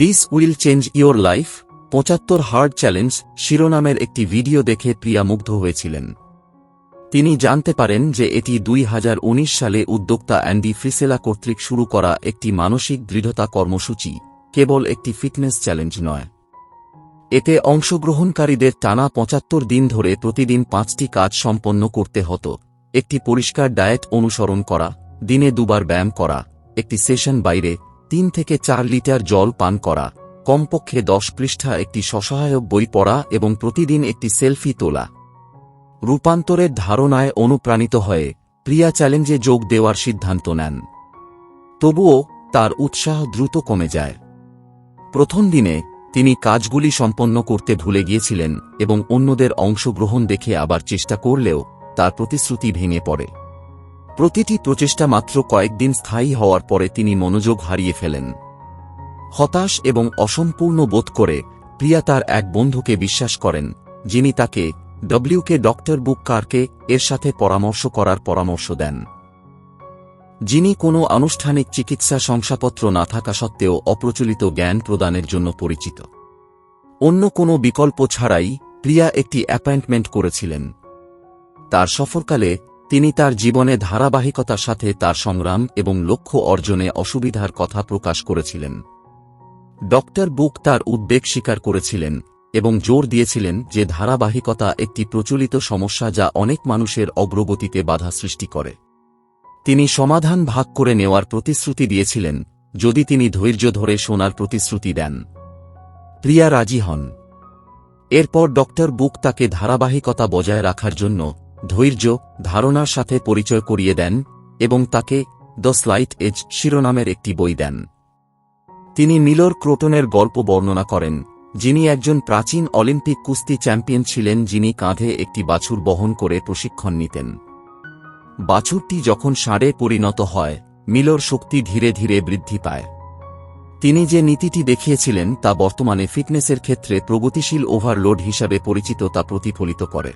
This will change your life পঁচাত্তর hard challenge শিরোনামের একটি ভিডিও দেখে প্রিয়া মুগ্ধ হয়েছিলেন। তিনি জানতে পারেন যে এটি দুই হাজার উনিশ সালে উদ্যোক্তা অ্যান্ডি ফ্রিসেলা কর্তৃক শুরু করা একটি মানসিক দৃঢ়তা কর্মসূচি, কেবল একটি ফিটনেস চ্যালেঞ্জ নয়। এতে অংশগ্রহণকারীদের টানা পঁচাত্তর দিন ধরে প্রতিদিন পাঁচটি কাজ সম্পন্ন করতে হতো। একটি পরিষ্কার ডায়েট অনুসরণ করা, দিনে দুবার ব্যায়াম করা, একটি সেশন বাইরে তিন থেকে চার লিটার জল পান করা। কমপক্ষে দশ পৃষ্ঠা একটি স্বসহায়ক বই পড়া এবং প্রতিদিন একটি সেলফি তোলা। রূপান্তরের ধারণায় অনুপ্রাণিত হয়ে প্রিয়া চ্যালেঞ্জে যোগ দেওয়ার সিদ্ধান্ত নেন। তবুও তার উৎসাহ দ্রুত কমে যায়। প্রথম দিনে তিনি কাজগুলি সম্পন্ন করতে ভুলে গিয়েছিলেন এবং অন্যদের অংশগ্রহণ দেখে আবার চেষ্টা করলেও তার প্রতিশ্রুতি ভেঙে পড়ে। প্রতিটি প্রচেষ্টা মাত্র কয়েকদিন স্থায়ী হওয়ার পরে তিনি মনোযোগ হারিয়ে ফেলেন। হতাশ এবং অসম্পূর্ণ বোধ করে প্রিয়া তার এক বন্ধুকে বিশ্বাস করেন, যিনি তাকে ডব্লিউকে ডক্টর বুক কারকে এর সাথে পরামর্শ করার পরামর্শ দেন। যিনি কোনো আনুষ্ঠানিক চিকিৎসা শংসাপত্র না থাকা সত্ত্বেও অপ্রচলিত জ্ঞান প্রদানের জন্য পরিচিত। অন্য কোনো বিকল্প ছাড়াই প্রিয়া একটি অ্যাপয়েন্টমেন্ট করেছিলেন। তার সফরকালে তিনি তার জীবনে ধারাবাহিকতার সাথে তার সংগ্রাম এবং লক্ষ্য অর্জনে অসুবিধার কথা প্রকাশ করেছিলেন। ডক্টর বুক তার উদ্বেগ স্বীকার করেছিলেন এবং জোর দিয়েছিলেন যে ধারাবাহিকতা একটি প্রচলিত সমস্যা যা অনেক মানুষের অগ্রগতিতে বাধা সৃষ্টি করে। তিনি সমাধান ভাগ করে নেওয়ার প্রতিশ্রুতি দিয়েছিলেন, যদি তিনি ধৈর্য ধরে শোনার প্রতিশ্রুতি দেন। প্রিয়া রাজি হন। এরপর ডক্টর বুক তাকে ধারাবাহিকতা বজায় রাখার জন্য ধৈর্য, ধারণার সাথে পরিচয় করিয়ে দেন এবং তাকে দ্য স্লাইট এজ শিরোনামের একটি বই দেন। তিনি মিলর ক্রোটনের গল্প বর্ণনা করেন, যিনি একজন প্রাচীন অলিম্পিক কুস্তি চ্যাম্পিয়ন ছিলেন যিনি কাঁধে একটি বাছুর বহন করে প্রশিক্ষণ নিতেন। বাছুরটি যখন ষাঁড়ে পরিণত হয়, মিলর শক্তি ধীরে ধীরে বৃদ্ধি পায়। তিনি যে নীতিটি দেখিয়েছিলেন তা বর্তমানে ফিটনেসের ক্ষেত্রে প্রগতিশীল ওভারলোড হিসাবে পরিচিত তা প্রতিফলিত করে।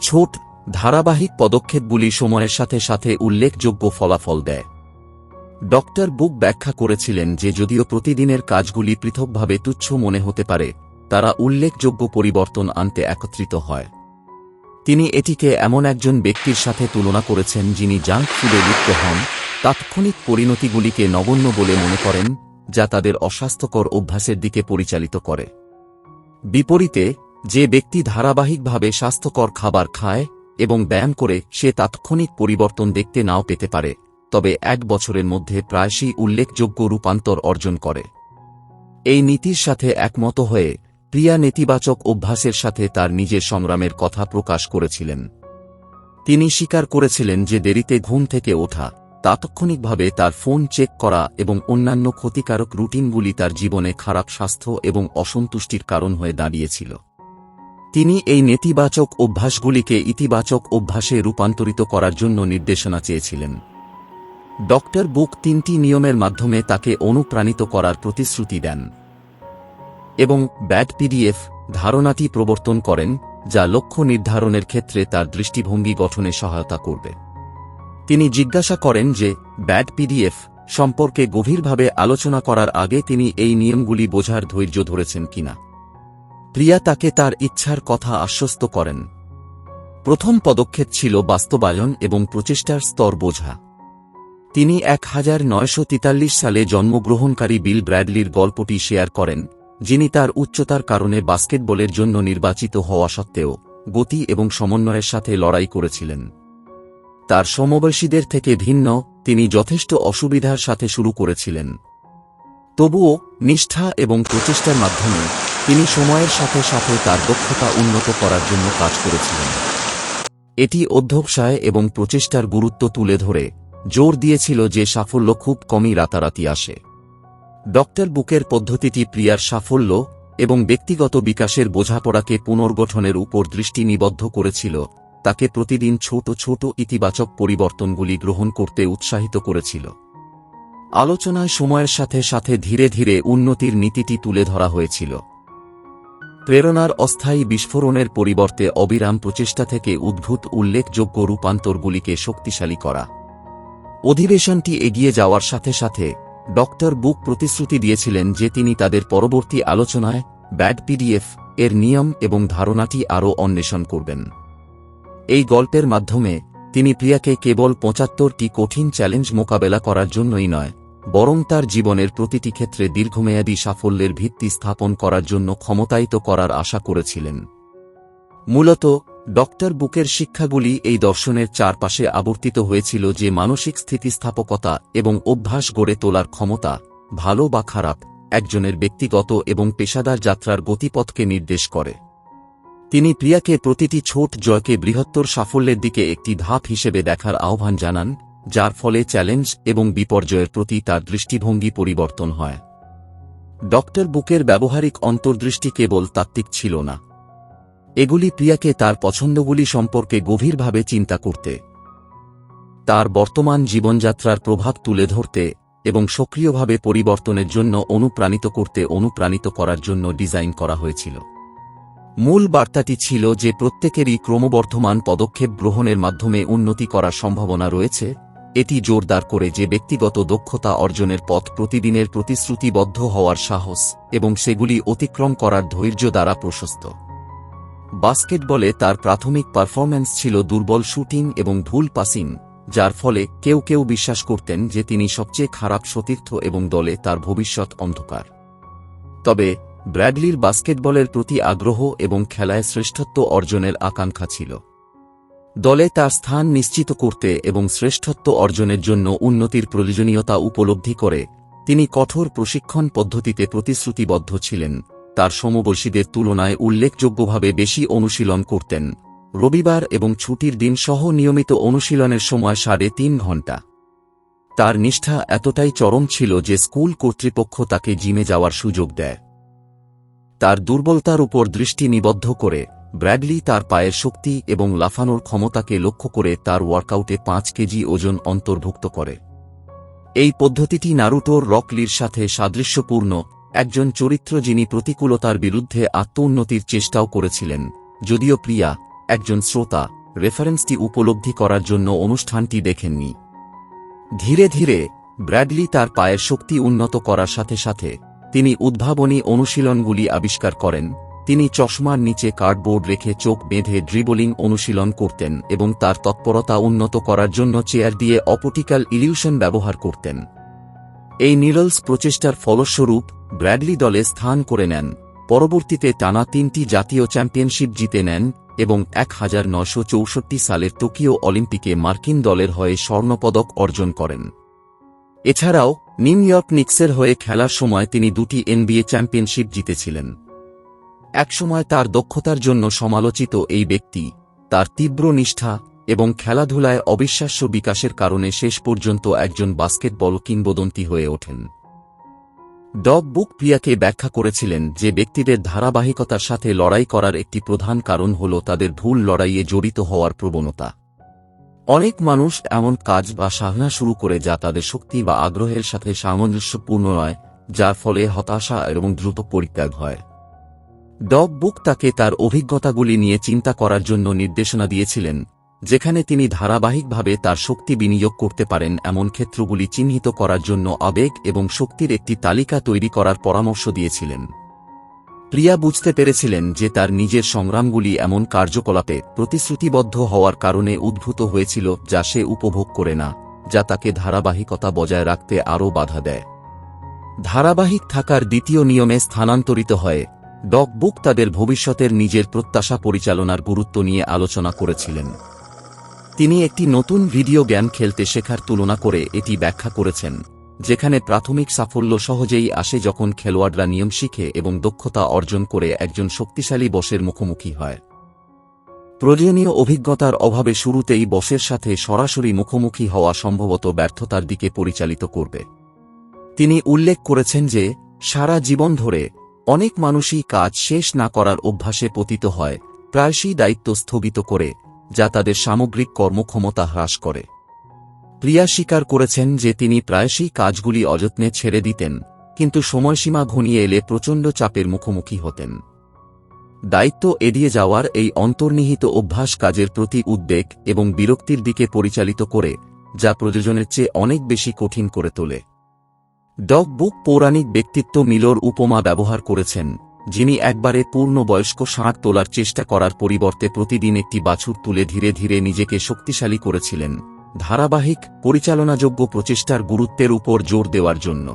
ছোট, ধারাবাহিক পদক্ষেপগুলি সময়ের সাথে সাথে উল্লেখযোগ্য ফলাফল দেয়। ডক্টর বুক ব্যাখ্যা করেছিলেন যে যদিও প্রতিদিনের কাজগুলি পৃথকভাবে তুচ্ছ মনে হতে পারে, তারা উল্লেখযোগ্য পরিবর্তন আনতে একত্রিত হয়। তিনি এটিকে এমন একজন ব্যক্তির সাথে তুলনা করেছেন যিনি জাঙ্ক ফুডে লিপ্ত হন, তাৎক্ষণিক পরিণতিগুলিকে নগণ্য বলে মনে করেন, যা তাদের অস্বাস্থ্যকর অভ্যাসের দিকে পরিচালিত করে। বিপরীতে যে ব্যক্তি ধারাবাহিকভাবে স্বাস্থ্যকর খাবার খায় এবং ব্যায়াম করে, সে তাৎক্ষণিক পরিবর্তন দেখতে নাও পেতে পারে, তবে এক বছরের মধ্যে প্রায়শই উল্লেখযোগ্য রূপান্তর অর্জন করে। এই নীতির সাথে একমত হয়ে, প্রিয়া নেতিবাচক অভ্যাসের সাথে তার নিজের সংগ্রামের কথা প্রকাশ করেছিলেন। তিনি স্বীকার করেছিলেন যে দেরিতে ঘুম থেকে ওঠা, তাৎক্ষণিকভাবে তার ফোন চেক করা এবং অন্যান্য ক্ষতিকারক রুটিনগুলি তার জীবনে খারাপ স্বাস্থ্য এবং অসন্তুষ্টির কারণ হয়ে দাঁড়িয়েছিল। তিনি এই নেতিবাচক অভ্যাসগুলিকে ইতিবাচক অভ্যাসে রূপান্তরিত করার জন্য নির্দেশনা চেয়েছিলেন। ডক্টর বুক তিনটি নিয়মের মাধ্যমে তাকে অনুপ্রাণিত করার প্রতিশ্রুতি দেন এবং ব্যাড পিডিএফ ধারণাটি প্রবর্তন করেন, যা লক্ষ্য নির্ধারণের ক্ষেত্রে তার দৃষ্টিভঙ্গি গঠনে সহায়তা করবে। তিনি জিজ্ঞাসা করেন যে, ব্যাড পিডিএফ সম্পর্কে গভীরভাবে আলোচনা করার আগে তিনি এই নিয়মগুলি বোঝার ধৈর্য ধরেছেন কিনা। প্রিয়া তাকে তার ইচ্ছার কথা আশ্বস্ত করেন। প্রথম পদক্ষেপ ছিল বাস্তবায়ন এবং প্রচেষ্টার স্তর বোঝা। তিনি এক সালে জন্মগ্রহণকারী বিল ব্র্যাডলির গল্পটি শেয়ার করেন, যিনি তার উচ্চতার কারণে বাস্কেটবলের জন্য নির্বাচিত হওয়া সত্ত্বেও গতি এবং সমন্বয়ের সাথে লড়াই করেছিলেন। তার সমবয়সীদের থেকে ভিন্ন, তিনি যথেষ্ট অসুবিধার সাথে শুরু করেছিলেন। তবুও নিষ্ঠা এবং প্রচেষ্টার মাধ্যমে তিনি সময়ের সাথে সাথে তার দক্ষতা উন্নত করার জন্য কাজ করেছিলেন। এটি অধ্যবসায় এবং প্রচেষ্টার গুরুত্ব তুলে ধরে, জোর দিয়েছিল যে সাফল্য খুব কমই রাতারাতি আসে। ডক্টর বুকের পদ্ধতিটি প্রিয়ার সাফল্য এবং ব্যক্তিগত বিকাশের বোঝাপড়াকে পুনর্গঠনের উপর দৃষ্টি নিবদ্ধ করেছিল, তাকে প্রতিদিন ছোট ছোট ইতিবাচক পরিবর্তনগুলি গ্রহণ করতে উৎসাহিত করেছিল। আলোচনায় সময়ের সাথে সাথে ধীরে ধীরে উন্নতির নীতিটি তুলে ধরা হয়েছিল। প্রেরণার অস্থায়ী বিস্ফোরণের পরিবর্তে অবিরাম প্রচেষ্টা থেকে উদ্ভূত উল্লেখযোগ্য রূপান্তরগুলিকে শক্তিশালী করা। অধিবেশনটি এগিয়ে যাওয়ার সাথে সাথে, ডক্টর বুক প্রতিশ্রুতি দিয়েছিলেন যে তিনি তাদের পরবর্তী আলোচনায় ব্যাড পিডিএফ এর নিয়ম এবং ধারণাটি আরও অন্বেষণ করবেন। এই গল্পের মাধ্যমে তিনি প্রিয়াকে কেবল পঁচাত্তরটি কঠিন চ্যালেঞ্জ মোকাবেলা করার জন্যই নয় বরং তার জীবনের প্রতিটি ক্ষেত্রে দীর্ঘমেয়াদী সাফল্যের ভিত্তি স্থাপন করার জন্য ক্ষমতায়িত করার আশা করেছিলেন। মূলত ডক্টর বুকের শিক্ষাগুলি এই দর্শনের চারপাশে আবর্তিত হয়েছিল যে মানসিক স্থিতিস্থাপকতা এবং অভ্যাস গড়ে তোলার ক্ষমতা, ভালো বা খারাপ, একজনের ব্যক্তিগত এবং পেশাদার যাত্রার গতিপথকে নির্দেশ করে। তিনি প্রিয়াকে প্রতিটি ছোট জয়কে বৃহত্তর সাফল্যের দিকে একটি ধাপ হিসেবে দেখার আহ্বান জানান। যার ফলে চ্যালেঞ্জ এবং বিপর্যয়ের প্রতি তার দৃষ্টিভঙ্গি পরিবর্তন হয়। ডক্টর বুকের ব্যবহারিক অন্তর্দৃষ্টি কেবল তাত্ত্বিক ছিল না। এগুলি প্রিয়াকে তার পছন্দগুলি সম্পর্কে গভীরভাবে চিন্তা করতে। তার বর্তমান জীবনযাত্রার প্রভাব তুলে ধরতে এবং সক্রিয়ভাবে পরিবর্তনের জন্য অনুপ্রাণিত করতে অনুপ্রাণিত করার জন্য ডিজাইন করা হয়েছিল। মূল বার্তাটি ছিল যে প্রত্যেকেরই ক্রমবর্ধমান পদক্ষেপ গ্রহণের মাধ্যমে উন্নতি করার সম্ভাবনা রয়েছে এটি জোরদার করে যে ব্যক্তিগত দক্ষতা অর্জনের পথ প্রতিদিনের প্রতিশ্রুতিবদ্ধ হওয়ার সাহস এবং সেগুলি অতিক্রম করার ধৈর্য দ্বারা প্রশস্ত। বাস্কেটবলে তার প্রাথমিক পারফরম্যান্স ছিল দুর্বল শুটিং এবং ভুল পাসিং, যার ফলে কেউ কেউ বিশ্বাস করতেন যে তিনি সবচেয়ে খারাপ সতীর্থ এবং দলে তার ভবিষ্যৎ অন্ধকার। তবে, ব্র্যাডলির বাস্কেটবলের প্রতি আগ্রহ এবং খেলায় শ্রেষ্ঠত্ব অর্জনের আকাঙ্ক্ষা ছিল। দলে তার স্থান নিশ্চিত করতে এবং শ্রেষ্ঠত্ব অর্জনের জন্য উন্নতির প্রয়োজনীয়তা উপলব্ধি করে, তিনি কঠোর প্রশিক্ষণ পদ্ধতিতে প্রতিশ্রুতিবদ্ধ ছিলেন। তার সমবয়সীদের তুলনায় উল্লেখযোগ্যভাবে বেশি অনুশীলন করতেন। রবিবার এবং ছুটির দিন সহ নিয়মিত অনুশীলনের সময় সাড়ে তিন ঘণ্টা। তার নিষ্ঠা এতটাই চরম ছিল যে স্কুল কর্তৃপক্ষ তাকে জিমে যাওয়ার সুযোগ দেয়। তার দুর্বলতার উপর দৃষ্টি নিবদ্ধ করে ব্র্যাডলি তার পায়ের শক্তি এবং লাফানোর ক্ষমতাকে লক্ষ্য করে তার ওয়ার্কআউটে পাঁচ কেজি ওজন অন্তর্ভুক্ত করে। এই পদ্ধতিটি নারুটোর রকলির সাথে সাদৃশ্যপূর্ণ, একজন চরিত্র যিনি প্রতিকূলতার বিরুদ্ধে আত্মোন্নতির চেষ্টাও করেছিলেন, যদিও প্রিয়া, একজন শ্রোতা, রেফারেন্সটি উপলব্ধি করার জন্য অনুষ্ঠানটি দেখেননি। ধীরে ধীরে, ব্র্যাডলি তার পায়ের শক্তি উন্নত করার সাথে সাথে, তিনি উদ্ভাবনী অনুশীলনগুলি আবিষ্কার করেন। তিনি চশমার নিচে কার্ডবোর্ড রেখে চোখ বেঁধে ড্রিবলিং অনুশীলন করতেন এবং তার তৎপরতা উন্নত করার জন্য চেয়ার দিয়ে অপটিক্যাল ইলিউশন ব্যবহার করতেন। এই নিরলস প্রচেষ্টার ফলস্বরূপ, ব্র্যাডলি দলে স্থান করে নেন, পরবর্তীতে টানা তিনটি জাতীয় চ্যাম্পিয়নশিপ জিতে নেন এবং এক সালের টোকিও অলিম্পিকে মার্কিন দলের হয়ে স্বর্ণপদক অর্জন করেন। এছাড়াও, নিউ ইয়র্ক নিক্সের হয়ে খেলার সময় তিনি দুটি এনবিএ চ্যাম্পিয়নশিপ জিতেছিলেন। একসময় তার দক্ষতার জন্য সমালোচিত এই ব্যক্তি, তার তীব্র নিষ্ঠা এবং খেলাধুলায় অবিশ্বাস্য বিকাশের কারণে শেষ পর্যন্ত একজন বাস্কেটবল কিংবদন্তি হয়ে ওঠেন। ডগ বুক প্রিয়াকে ব্যাখ্যা করেছিলেন যে ব্যক্তিদের ধারাবাহিকতার সাথে লড়াই করার একটি প্রধান কারণ হল তাদের ভুল লড়াইয়ে জড়িত হওয়ার প্রবণতা। অনেক মানুষ এমন কাজ বা সাধনা শুরু করে যা তাদের শক্তি বা আগ্রহের সাথে সামঞ্জস্যপূর্ণ নয়, যার ফলে হতাশা এবং দ্রুত পরিত্যাগ হয়। ডগ বুক তাকে তার অভিজ্ঞতাগুলি নিয়ে চিন্তা করার জন্য নির্দেশনা দিয়েছিলেন, যেখানে তিনি ধারাবাহিকভাবে তার শক্তি বিনিয়োগ করতে পারেন এমন ক্ষেত্রগুলি চিহ্নিত করার জন্য আবেগ এবং শক্তির একটি তালিকা তৈরি করার পরামর্শ দিয়েছিলেন। প্রিয়া বুঝতে পেরেছিলেন যে তার নিজের সংগ্রামগুলি এমন কার্যকলাপে প্রতিশ্রুতিবদ্ধ হওয়ার কারণে উদ্ভূত হয়েছিল যা সে উপভোগ করে না, যা তাকে ধারাবাহিকতা বজায় রাখতে আরও বাধা দেয়। ধারাবাহিক থাকার দ্বিতীয় নিয়মে স্থানান্তরিত হয় ডগ বুক তাদের ভবিষ্যতের নিজের প্রত্যাশা পরিচালনার গুরুত্ব নিয়ে আলোচনা করেছিলেন। তিনি একটি নতুন ভিডিও গেম খেলতে শেখার তুলনা করে এটি ব্যাখ্যা করেছেন, যেখানে প্রাথমিক সাফল্য সহজেই আসে যখন খেলোয়াড়রা নিয়ম শিখে এবং দক্ষতা অর্জন করে একজন শক্তিশালী বসের মুখোমুখি হয়। প্রয়োজনীয় অভিজ্ঞতার অভাবে শুরুতেই বসের সাথে সরাসরি মুখোমুখি হওয়া সম্ভবত ব্যর্থতার দিকে পরিচালিত করবে। তিনি উল্লেখ করেছেন যে, সারা জীবন ধরে অনেক মানুষই কাজ শেষ না করার অভ্যাসে পতিত হয়, প্রায়শই দায়িত্ব স্থগিত করে, যা তাদের সামগ্রিক কর্মক্ষমতা হ্রাস করে। প্রিয়া স্বীকার করেছেন যে তিনি প্রায়শই কাজগুলি অযত্নে ছেড়ে দিতেন, কিন্তু সময়সীমা ঘনিয়ে এলে প্রচণ্ড চাপের মুখোমুখি হতেন। দায়িত্ব এড়িয়ে যাওয়ার এই অন্তর্নিহিত অভ্যাস কাজের প্রতি উদ্বেগ এবং বিরক্তির দিকে পরিচালিত করে, যা প্রয়োজনের চেয়ে অনেক বেশি কঠিন করে তোলে। ডগ বুক পৌরাণিক ব্যক্তিত্ব মিলোর উপমা ব্যবহার করেছেন, যিনি একবারে পূর্ণবয়স্ক ষাঁড় তোলার চেষ্টা করার পরিবর্তে প্রতিদিন একটি বাছুর তুলে ধীরে ধীরে নিজেকে শক্তিশালী করেছিলেন, ধারাবাহিক, পরিচালনাযোগ্য প্রচেষ্টার গুরুত্বের উপর জোর দেওয়ার জন্য।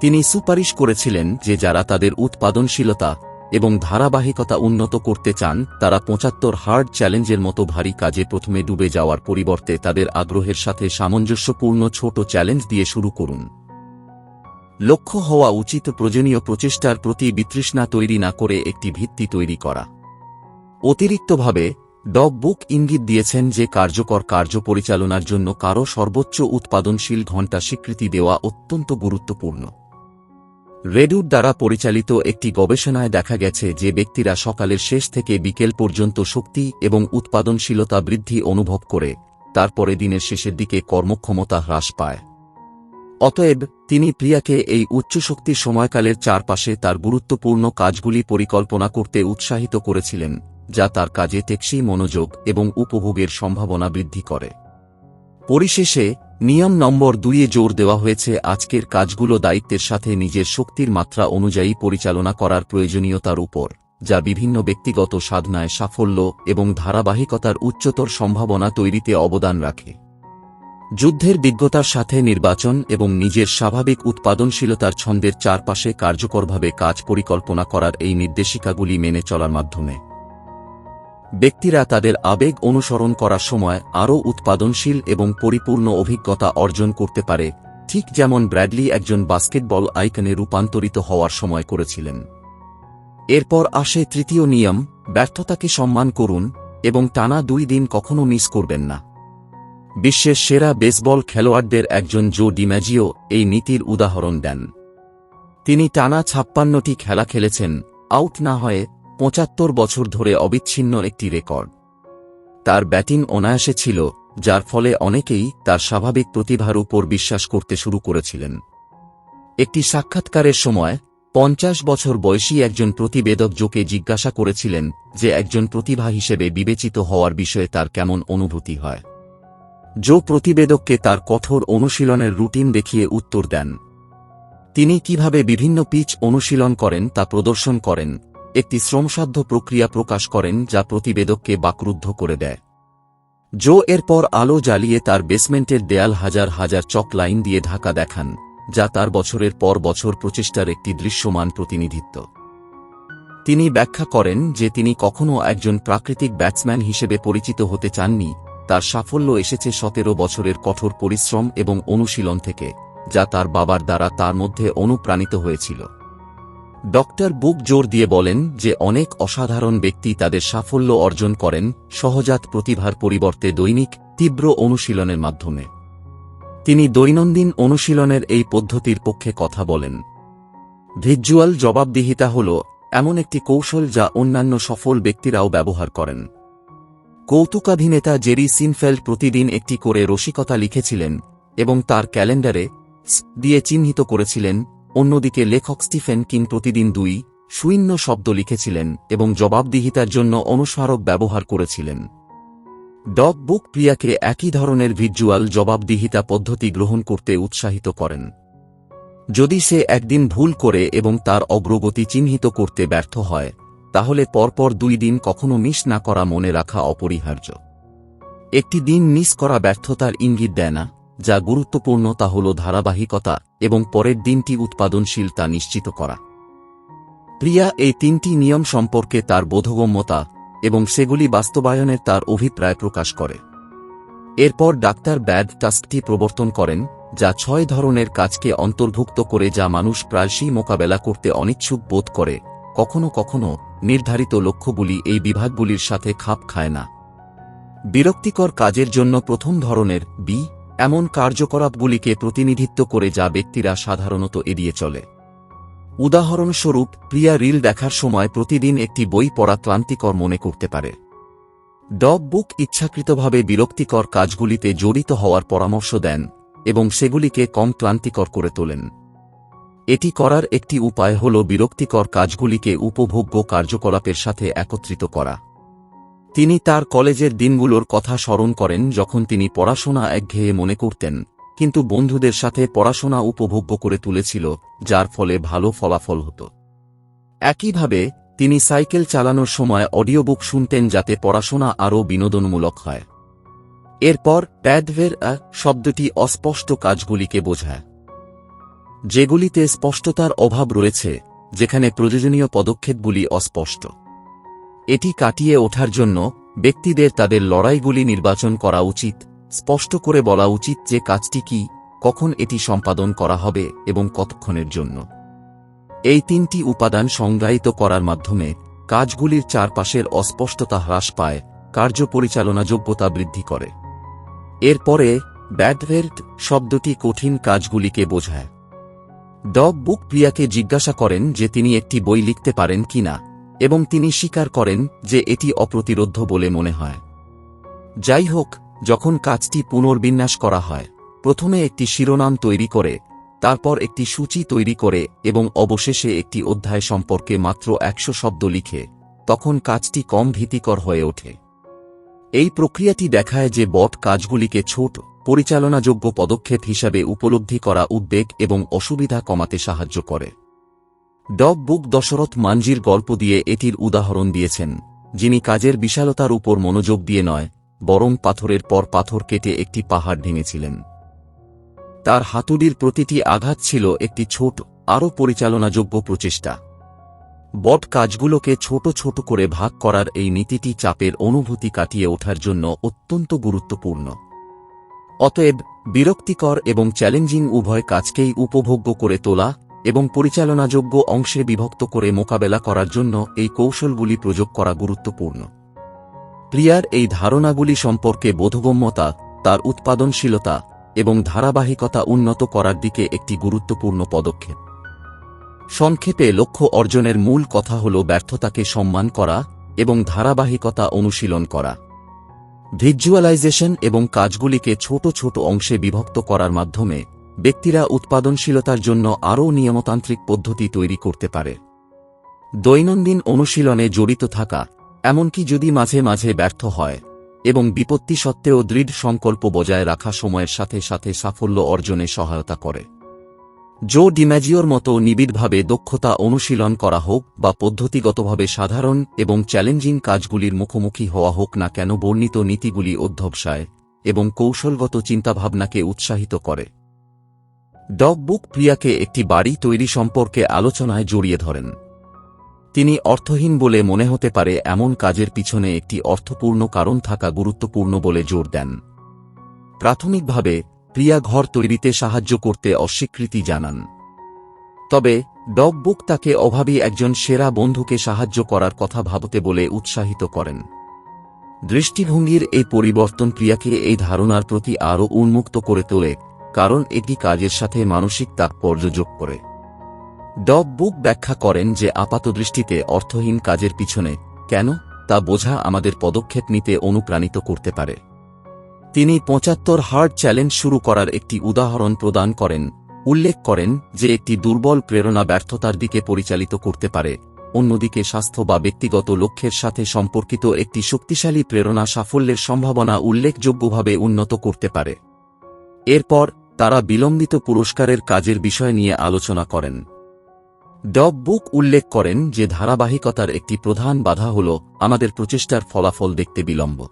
তিনি সুপারিশ করেছিলেন যে যারা তাদের উৎপাদনশীলতা এবং ধারাবাহিকতা উন্নত করতে চান, তারা পঁচাত্তর হার্ড চ্যালেঞ্জের মতো ভারী কাজে প্রথমে ডুবে যাওয়ার পরিবর্তে তাদের আগ্রহের সাথে সামঞ্জস্যপূর্ণ ছোট চ্যালেঞ্জ দিয়ে শুরু করুন। লক্ষ্য হওয়া উচিত প্রয়োজনীয় প্রচেষ্টার প্রতি বিতৃষ্ণা তৈরি না করে একটি ভিত্তি তৈরি করা। অতিরিক্তভাবে ডগ বুক ইঙ্গিত দিয়েছেন যে কার্যকর কার্য পরিচালনার জন্য কারও সর্বোচ্চ উৎপাদনশীল ঘণ্টা স্বীকৃতি দেওয়া অত্যন্ত গুরুত্বপূর্ণ। রেডুট দ্বারা পরিচালিত একটি গবেষণায় দেখা গেছে যে ব্যক্তিরা সকালের শেষ থেকে বিকেল পর্যন্ত শক্তি এবং উৎপাদনশীলতা বৃদ্ধি অনুভব করে, তারপরে দিনের শেষের দিকে কর্মক্ষমতা হ্রাস পায়। অতএব, তিনি প্রিয়াকে এই উচ্চশক্তির সময়কালের চারপাশে তার গুরুত্বপূর্ণ কাজগুলি পরিকল্পনা করতে উৎসাহিত করেছিলেন, যা তার কাজে টেকসই মনোযোগ এবং উপভোগের সম্ভাবনা বৃদ্ধি করে। পরিশেষে, নিয়ম নম্বর দুইয়ে জোর দেওয়া হয়েছে আজকের কাজগুলো দায়িত্বের সাথে নিজের শক্তির মাত্রা অনুযায়ী পরিচালনা করার প্রয়োজনীয়তার উপর, যা বিভিন্ন ব্যক্তিগত সাধনায় সাফল্য এবং ধারাবাহিকতার উচ্চতর সম্ভাবনা তৈরিতে অবদান রাখে। যুদ্ধের বিজ্ঞতার সাথে নির্বাচন এবং নিজের স্বাভাবিক উৎপাদনশীলতার ছন্দের চারপাশে কার্যকরভাবে কাজ পরিকল্পনা করার এই নির্দেশিকাগুলি মেনে চলার মাধ্যমে। ব্যক্তিরা তাদের আবেগ অনুসরণ করার সময় আরও উৎপাদনশীল এবং পরিপূর্ণ অভিজ্ঞতা অর্জন করতে পারে, ঠিক যেমন ব্র্যাডলি একজন বাস্কেটবল আইকনে রূপান্তরিত হওয়ার সময় করেছিলেন। এরপর আসে তৃতীয় নিয়ম, ব্যর্থতাকে সম্মান করুন এবং টানা দুই দিন কখনও মিস করবেন না। বিশ্বের সেরা বেসবল খেলোয়াড়দের একজন জো ডিম্যাজিও এই নীতির উদাহরণ দেন। তিনি টানা ছাপ্পান্নটি খেলা খেলেছেন, আউট না হয়ে পঁচাত্তর বছর ধরে অবিচ্ছিন্ন একটি রেকর্ড। তার ব্যাটিং অনায়াসে ছিল, যার ফলে অনেকেই তার স্বাভাবিক প্রতিভার উপর বিশ্বাস করতে শুরু করেছিলেন। একটি সাক্ষাৎকারের সময়, পঞ্চাশ বছর বয়সী একজন প্রতিবেদক জোকে জিজ্ঞাসা করেছিলেন যে একজন প্রতিভা হিসেবে বিবেচিত হওয়ার বিষয়ে তার কেমন অনুভূতি হয়। জো প্রতিবেদককে তার কঠোর অনুশীলনের রুটিন দেখিয়ে উত্তর দেন। তিনি কীভাবে বিভিন্ন পিচ অনুশীলন করেন তা প্রদর্শন করেন, একটি শ্রমসাধ্য প্রক্রিয়া প্রকাশ করেন যা প্রতিবেদককে বাকরুদ্ধ করে দেয়। জো এরপর আলো জ্বালিয়ে তার বেসমেন্টের দেয়াল হাজার হাজার চক লাইন দিয়ে ঢাকা দেখান, যা তার বছরের পর বছর প্রচেষ্টার একটি দৃশ্যমান প্রতিনিধিত্ব। তিনি ব্যাখ্যা করেন যে তিনি কখনও একজন প্রাকৃতিক ব্যাটসম্যান হিসেবে পরিচিত হতে চাননি তার সাফল্য এসেছে সতেরো বছরের কঠোর পরিশ্রম এবং অনুশীলন থেকে, যা তার বাবার দ্বারা তার মধ্যে অনুপ্রাণিত হয়েছিল। ডক্টর বুক জোর দিয়ে বলেন যে অনেক অসাধারণ ব্যক্তি তাদের সাফল্য অর্জন করেন, সহজাত প্রতিভার পরিবর্তে দৈনিক, তীব্র অনুশীলনের মাধ্যমে। তিনি দৈনন্দিন অনুশীলনের এই পদ্ধতির পক্ষে কথা বলেন। ভিজুয়াল জবাবদিহিতা হল, এমন একটি কৌশল যা অন্যান্য সফল ব্যক্তিরাও ব্যবহার করেন। কৌতুকাভিনেতা জেরি সিনফেল্ড প্রতিদিন একটি করে রসিকতা লিখেছিলেন এবং তার ক্যালেন্ডারে দিয়ে চিহ্নিত করেছিলেন, অন্যদিকে লেখক স্টিফেন কিং প্রতিদিন দুই শূন্য শব্দ লিখেছিলেন এবং জবাবদিহিতার জন্য অনুস্মারক ব্যবহার করেছিলেন। ডগ বুক প্রিয়াকে একই ধরনের ভিজুয়াল জবাবদিহিতা পদ্ধতি গ্রহণ করতে উৎসাহিত করেন। যদি সে একদিন ভুল করে এবং তার অগ্রগতি চিহ্নিত করতে ব্যর্থ হয় তাহলে পরপর দুই দিন কখনো মিস না করা মনে রাখা অপরিহার্য। একটি দিন মিস করা ব্যর্থতার ইঙ্গিত দেয় না, যা গুরুত্বপূর্ণ তা হল ধারাবাহিকতা এবং পরের দিনটি উৎপাদনশীল তা নিশ্চিত করা। প্রিয়া এই তিনটি নিয়ম সম্পর্কে তার বোধগম্যতা এবং সেগুলি বাস্তবায়নের তার অভিপ্রায় প্রকাশ করে। এরপর ডাক্তার ব্যাড টাস্কটি প্রবর্তন করেন, যা ছয় ধরনের কাজকে অন্তর্ভুক্ত করে যা মানুষ প্রায়শই মোকাবেলা করতে অনিচ্ছুক বোধ করে, কখনো কখনো নির্ধারিত লক্ষ্যগুলি এই বিভাগগুলির সাথে খাপ খায় না। বিরক্তিকর কাজের জন্য প্রথম ধরনের বি এমন কার্যকলাপগুলিকে প্রতিনিধিত্ব করে যা ব্যক্তিরা সাধারণত এড়িয়ে চলে। উদাহরণস্বরূপ, প্রিয়া রিল দেখার সময় প্রতিদিন একটি বই পড়া ক্লান্তিকর মনে করতে পারে। ডগ বুক ইচ্ছাকৃতভাবে বিরক্তিকর কাজগুলিতে জড়িত হওয়ার পরামর্শ দেন এবং সেগুলিকে কম ক্লান্তিকর করে তোলেন। এটি করার একটি উপায় হল বিরক্তিকর কাজগুলিকে উপভোগ্য কার্যকলাপের সাথে একত্রিত করা। তিনি তার কলেজের দিনগুলোর কথা স্মরণ করেন যখন তিনি পড়াশোনা একঘেয়ে মনে করতেন, কিন্তু বন্ধুদের সাথে পড়াশোনা উপভোগ্য করে তুলেছিল, যার ফলে ভালো ফলাফল হতো। একইভাবে, তিনি সাইকেল চালানোর সময় অডিওবুক শুনতেন যাতে পড়াশোনা আরও বিনোদনমূলক হয়। এরপর প্যাডভের শব্দটি অস্পষ্ট কাজগুলিকে বোঝায়। যেগুলিতে স্পষ্টতার অভাব রয়েছে, যেখানে প্রয়োজনীয় পদক্ষেপগুলি অস্পষ্ট। এটি কাটিয়ে ওঠার জন্য ব্যক্তিদের তাদের লড়াইগুলি নির্বাচন করা উচিত, স্পষ্ট করে বলা উচিত যে কাজটি কি, কখন এটি সম্পাদন করা হবে এবং কতক্ষণের জন্য। এই তিনটি উপাদান সংজ্ঞায়িত করার মাধ্যমে কাজগুলির চারপাশের অস্পষ্টতা হ্রাস পায় কার্য পরিচালনা যোগ্যতা বৃদ্ধি করে। এরপরে ব্যাডভেল্ট শব্দটি কঠিন কাজগুলিকে বোঝায়। ডব বুক প্রিয়াকে জিজ্ঞাসা করেন যে তিনি একটি বই লিখতে পারেন কিনা এবং তিনি স্বীকার করেন যে এটি অপ্রতিরোধ্য বলে মনে হয়। যাই হোক, যখন কাজটি পুনর্বিন্যাস করা হয়, প্রথমে একটি শিরোনাম তৈরি করে, তারপর একটি সূচি তৈরি করে এবং অবশেষে একটি অধ্যায় সম্পর্কে মাত্র একশো শব্দ লিখে, তখন কাজটি কম ভীতিকর হয়ে ওঠে। এই প্রক্রিয়াটি দেখায় যে বট কাজগুলিকে ছোট পরিচালনাযোগ্য পদক্ষেপ হিসাবে উপলব্ধি করা উদ্বেগ এবং অসুবিধা কমাতে সাহায্য করে। ডব বুক দশরথ মানজির গল্প দিয়ে এটির উদাহরণ দিয়েছেন, যিনি কাজের বিশালতার উপর মনোযোগ দিয়ে নয়, বরং পাথরের পর পাথর কেটে একটি পাহাড় ভেঙেছিলেন। তার হাতুড়ির প্রতিটি আঘাত ছিল একটি ছোট, আরও পরিচালনাযোগ্য প্রচেষ্টা। বট কাজগুলোকে ছোট ছোট করে ভাগ করার এই নীতিটি চাপের অনুভূতি কাটিয়ে ওঠার জন্য অত্যন্ত গুরুত্বপূর্ণ। অতএব, বিরক্তিকর এবং চ্যালেঞ্জিং উভয় কাজকেই উপভোগ্য করে তোলা এবং পরিচালনাযোগ্য অংশে বিভক্ত করে মোকাবেলা করার জন্য এই কৌশলগুলি প্রয়োগ করা গুরুত্বপূর্ণ। প্রিয়ার এই ধারণাগুলি সম্পর্কে বোধগম্যতা, তার উৎপাদনশীলতা এবং ধারাবাহিকতা উন্নত করার দিকে একটি গুরুত্বপূর্ণ পদক্ষেপ। সংক্ষেপে লক্ষ্য অর্জনের মূল কথা হল ব্যর্থতাকে সম্মান করা এবং ধারাবাহিকতা অনুশীলন করা। ভিজুয়ালাইজেশন এবং কাজগুলিকে ছোট ছোট অংশে বিভক্ত করার মাধ্যমে ব্যক্তিরা উৎপাদনশীলতার জন্য আরও নিয়মতান্ত্রিক পদ্ধতি তৈরি করতে পারে। দৈনন্দিন অনুশীলনে জড়িত থাকা, এমনকি যদি মাঝে মাঝে ব্যর্থ হয়, এবং বিপত্তি সত্ত্বেও দৃঢ় সংকল্প বজায় রাখা সময়ের সাথে সাথে সাফল্য অর্জনে সহায়তা করে। জো ডিম্যাজিওর মতো নিবিড়ভাবে দক্ষতা অনুশীলন করা হোক বা পদ্ধতিগতভাবে সাধারণ এবং চ্যালেঞ্জিং কাজগুলির মুখোমুখি হওয়া হোক না কেন বর্ণিত নীতিগুলি অধ্যবসায় এবং কৌশলগত চিন্তাভাবনাকে উৎসাহিত করে। ডগ বুক প্রিয়াকে একটি বাড়ি তৈরি সম্পর্কে আলোচনায় জড়িয়ে ধরেন। তিনি অর্থহীন বলে মনে হতে পারে এমন কাজের পিছনে একটি অর্থপূর্ণ কারণ থাকা গুরুত্বপূর্ণ বলে জোর দেন। প্রাথমিকভাবে প্রিয়া ঘর তৈরিতে সাহায্য করতে অস্বীকৃতি জানান। তবে, ডগ বুক তাকে অভাবী একজন সেরা বন্ধুকে সাহায্য করার কথা ভাবতে বলে উৎসাহিত করেন। দৃষ্টিভঙ্গির এই পরিবর্তন প্রিয়াকে এই ধারণার প্রতি আরও উন্মুক্ত করে তোলে, কারণ এটি কাজের সাথে মানসিক তাৎপর্য যোগ করে। ডব বুক ব্যাখ্যা করেন যে আপাত দৃষ্টিতে অর্থহীন কাজের পিছনে, কেন? তা বোঝা আমাদের পদক্ষেপ নিতে অনুপ্রাণিত করতে পারে। তিনি পঁচাত্তর হার্ড চ্যালেঞ্জ শুরু করার একটি উদাহরণ প্রদান করেন, উল্লেখ করেন যে একটি দুর্বল প্রেরণা ব্যর্থতার দিকে পরিচালিত করতে পারে, অন্যদিকে স্বাস্থ্য বা ব্যক্তিগত লক্ষ্যের সাথে সম্পর্কিত একটি শক্তিশালী প্রেরণা সাফল্যের সম্ভাবনা উল্লেখযোগ্যভাবে উন্নত করতে পারে। এরপর, তারা বিলম্বিত পুরস্কারের কাজের বিষয় নিয়ে আলোচনা করেন। ডব বুক উল্লেখ করেন যে ধারাবাহিকতার একটি প্রধান বাধা হল, আমাদের প্রচেষ্টার ফলাফল দেখতে বিলম্ব।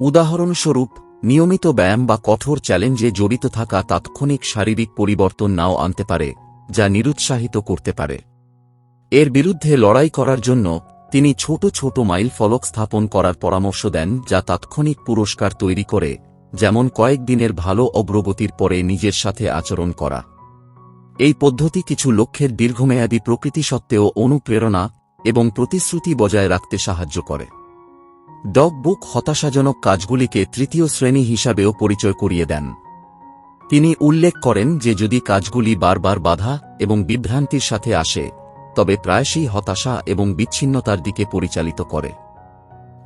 উদাহরণস্বরূপ, নিয়মিত ব্যায়াম বা কঠোর চ্যালেঞ্জে জড়িত থাকা তাৎক্ষণিক শারীরিক পরিবর্তন নাও আনতে পারে, যা নিরুৎসাহিত করতে পারে। এর বিরুদ্ধে লড়াই করার জন্য, তিনি ছোট ছোট মাইল ফলক স্থাপন করার পরামর্শ দেন, যা তাৎক্ষণিক পুরস্কার তৈরি করে, যেমন কয়েকদিনের ভালো অগ্রগতির পরে নিজের সাথে আচরণ করা। এই পদ্ধতি কিছু লক্ষ্যের দীর্ঘমেয়াদী প্রকৃতি সত্ত্বেও অনুপ্রেরণা এবং প্রতিশ্রুতি বজায় রাখতে সাহায্য করে। ডগ বুক হতাশাজনক কাজগুলিকে তৃতীয় শ্রেণি হিসাবেও পরিচয় করিয়ে দেন। তিনি উল্লেখ করেন যে যদি কাজগুলি বারবার বাধা এবং বিভ্রান্তির সাথে আসে, তবে প্রায়শই হতাশা এবং বিচ্ছিন্নতার দিকে পরিচালিত করে।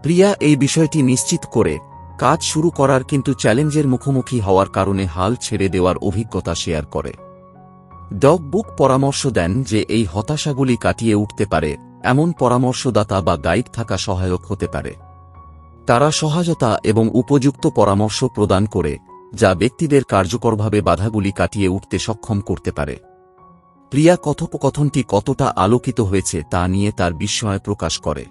প্রিয়া এই বিষয়টি নিশ্চিত করে, কাজ শুরু করার কিন্তু চ্যালেঞ্জের মুখোমুখি হওয়ার কারণে হাল ছেড়ে দেওয়ার অভিজ্ঞতা শেয়ার করে। ডগ বুক পরামর্শ দেন যে এই হতাশাগুলি কাটিয়ে উঠতে পারে, এমন পরামর্শদাতা বা গাইড থাকা সহায়ক হতে পারে। তারা সহায়তা এবং উপযুক্ত পরামর্শ প্রদান করে, যা ব্যক্তিদের কার্যকরভাবে বাধাগুলি কাটিয়ে উঠতে সক্ষম করতে পারে। প্রিয়া কথোপকথনটি কতটা আলোকিত হয়েছে তা নিয়ে তার বিস্ময় প্রকাশ করে।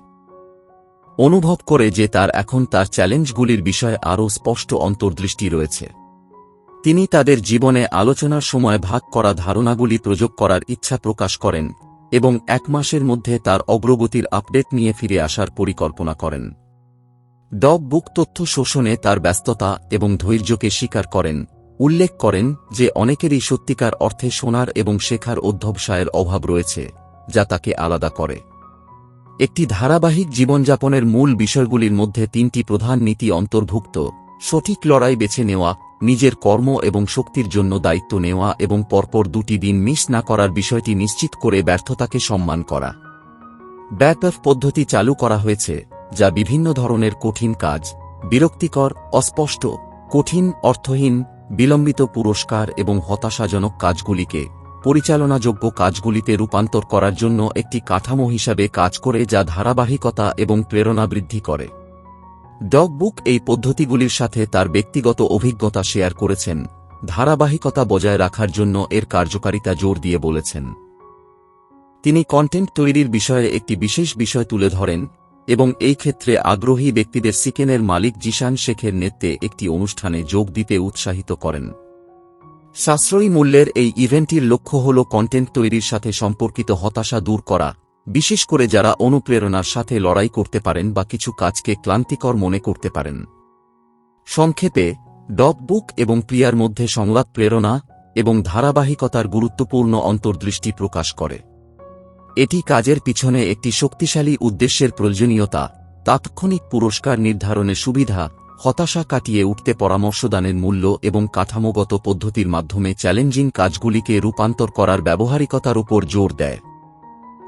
অনুভব করে যে তার এখন তার চ্যালেঞ্জগুলির বিষয়ে আরও স্পষ্ট অন্তর্দৃষ্টি রয়েছে। তিনি তাদের জীবনে আলোচনার সময় ভাগ করা ধারণাগুলি প্রযোগ করার ইচ্ছা প্রকাশ করেন এবং এক মাসের মধ্যে তার অগ্রগতির আপডেট নিয়ে ফিরে আসার পরিকল্পনা করেন। ডব বুক তথ্য শোষণে তার ব্যস্ততা এবং ধৈর্যকে স্বীকার করেন। উল্লেখ করেন যে অনেকেরই সত্যিকার অর্থে শোনার এবং শেখার অধ্যবসায়ের অভাব রয়েছে, যা তাকে আলাদা করে। একটি ধারাবাহিক জীবনযাপনের মূল বিষয়গুলির মধ্যে তিনটি প্রধান নীতি অন্তর্ভুক্ত। সঠিক লড়াই বেছে নেওয়া, নিজের কর্ম এবং শক্তির জন্য দায়িত্ব নেওয়া এবং পরপর দুটি দিন মিস না করার বিষয়টি নিশ্চিত করে ব্যর্থতাকে সম্মান করা। ব্যাকঅফ পদ্ধতি চালু করা হয়েছে। যা বিভিন্ন ধরনের কঠিন কাজ, বিরক্তিকর, অস্পষ্ট, কঠিন, অর্থহীন, বিলম্বিত পুরস্কার এবং হতাশাজনক কাজগুলিকে পরিচালনাযোগ্য কাজগুলিতে রূপান্তর করার জন্য একটি কাঠামো হিসাবে কাজ করে যা ধারাবাহিকতা এবং প্রেরণা বৃদ্ধি করে। ডগ বুক এই পদ্ধতিগুলির সাথে তার ব্যক্তিগত অভিজ্ঞতা শেয়ার করেছেন, ধারাবাহিকতা বজায় রাখার জন্য এর কার্যকারিতা জোর দিয়ে বলেছেন। তিনি কন্টেন্ট তৈরির বিষয়ে একটি বিশেষ বিষয় তুলে ধরেন এবং এই ক্ষেত্রে আগ্রহী ব্যক্তিদের সিকেনের মালিক জিশান শেখের নেতৃত্বে একটি অনুষ্ঠানে যোগ দিতে উৎসাহিত করেন। সাশ্রয়ী মূল্যের এই ইভেন্টটির লক্ষ্য হল কন্টেন্ট তৈরির সাথে সম্পর্কিত হতাশা দূর করা, বিশেষ করে যারা অনুপ্রেরণার সাথে লড়াই করতে পারেন বা কিছু কাজকে ক্লান্তিকর মনে করতে পারেন। সংক্ষেপে ডগ বুক এবং প্রিয়ার মধ্যে সংলাপ প্রেরণা এবং ধারাবাহিকতার গুরুত্বপূর্ণ অন্তর্দৃষ্টি প্রকাশ করে। এটি কাজের পিছনে একটি শক্তিশালী উদ্দেশ্যের প্রয়োজনীয়তা, তাৎক্ষণিক পুরস্কার নির্ধারণের সুবিধা, হতাশা কাটিয়ে উঠতে পরামর্শদানের মূল্য এবং কাঠামোগত পদ্ধতির মাধ্যমে চ্যালেঞ্জিং কাজগুলিকে রূপান্তর করার ব্যবহারিকতার উপর জোর দেয়।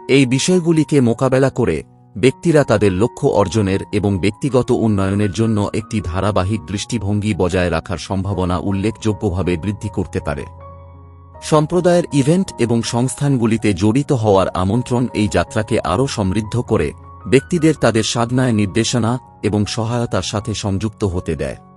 এই বিষয়গুলিকে মোকাবেলা করে ব্যক্তিরা তাদের লক্ষ্য অর্জনের এবং ব্যক্তিগত উন্নয়নের জন্য একটি ধারাবাহিক দৃষ্টিভঙ্গি বজায় রাখার সম্ভাবনা উল্লেখযোগ্যভাবে বৃদ্ধি করতে পারে। সম্প্রদায়ের ইভেন্ট এবং সংস্থানগুলিতে জড়িত হওয়ার আমন্ত্রণ এই যাত্রাকে আরও সমৃদ্ধ করে, ব্যক্তিদের তাদের সাধনায় নির্দেশনা এবং সহায়তার সাথে সংযুক্ত হতে দেয়।